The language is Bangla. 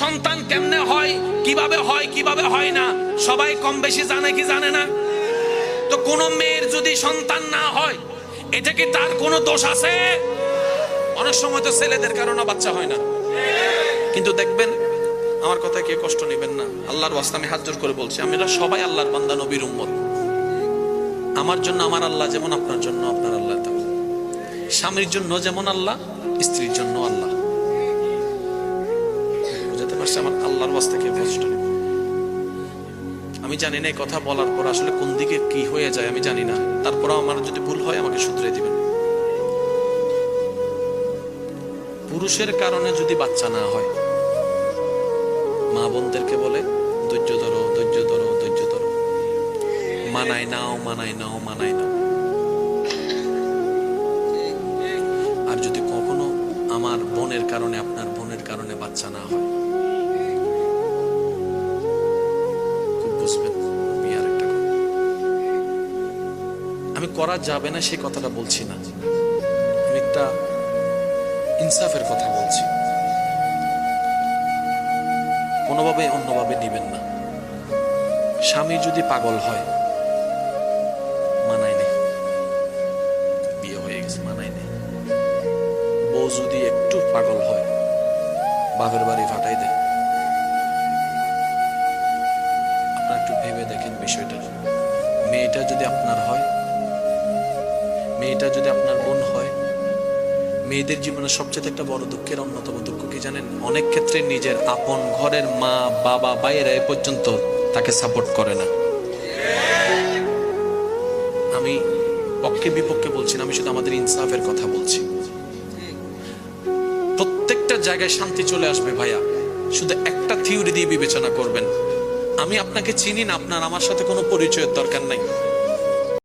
সন্তান কেমনে হয়, কীভাবে হয় কীভাবে হয় না, সবাই কম বেশি জানে কি জানে না? তো কোন মেয়ের যদি সন্তান না হয়, এটা কি তার কোনো দোষ আছে? অনেক সময় তো ছেলেদের কারণে বাচ্চা হয় না। কিন্তু দেখবেন, আমার কথা কে কষ্ট নেবেন না। আল্লাহর ওয়াস্তে আমি হাত জোর করে বলছি আমরা সবাই আল্লাহর বান্দা, নবীর উম্মত। আমার জন্য আমার আল্লাহ যেমন আপনার জন্য, আপনার আল্লাহ স্বামীর জন্য যেমন আল্লাহ, স্ত্রীর জন্য আল্লাহ। পারছি আমার আল্লাহর ওয়াস্তে কে কষ্ট আমি জানি না কথা বলার পর আসলে কোন দিকে কি হয়ে যায়, আমি জানি না। তারপরেও আমার যদি ভুল হয়, আমাকে শুধরে দিবেন। পুরুষের কারণে যদি বাচ্চা না হয় মা বোনদেরকে বলে, ধৈর্য ধরো ধৈর্য ধরো ধৈর্য ধরো। মানাই নাও মানাই নাও মানাই নাও। আর যদি কখনো আমার বোনের কারণে আপনার আমি করা যাবে না, সেই কথাটা বলছি না। আমি একটা ইনসাফের কথা বলছি। কোনোভাবে অন্যভাবে নিবেন না। স্বামী যদি পাগল হয়, মানায় নেই। বিয়ে হয়ে গেছে, মানায় নেই। বউ যদি একটু পাগল হয়, বাপের বাড়ি ফাটাই দেয়। আপনারা একটু ভেবে দেখেন বিষয়টা। মেয়েটা যদি আপনার হয় মেয়েটা যদি আপনার বোন হয়, মেয়েদের জীবনে সবচেয়ে একটা বড় দুঃখের অন্যতম দুঃখ কি জানেন? অনেক ক্ষেত্রে নিজের আপন ঘরের মা, বাবা, বাইরে এ পর্যন্ত তাকে সাপোর্ট করে না। আমি পক্ষে বিপক্ষে বলছি না, আমি শুধু আমাদের ইনসাফের কথা বলছি। প্রত্যেকটা জায়গায় শান্তি চলে আসবে ভাইয়া। শুধু একটা থিওরি দিয়ে বিবেচনা করবেন। আমি আপনাকে চিনি না, আপনার, আমার সাথে কোনো পরিচয়ের দরকার নাই।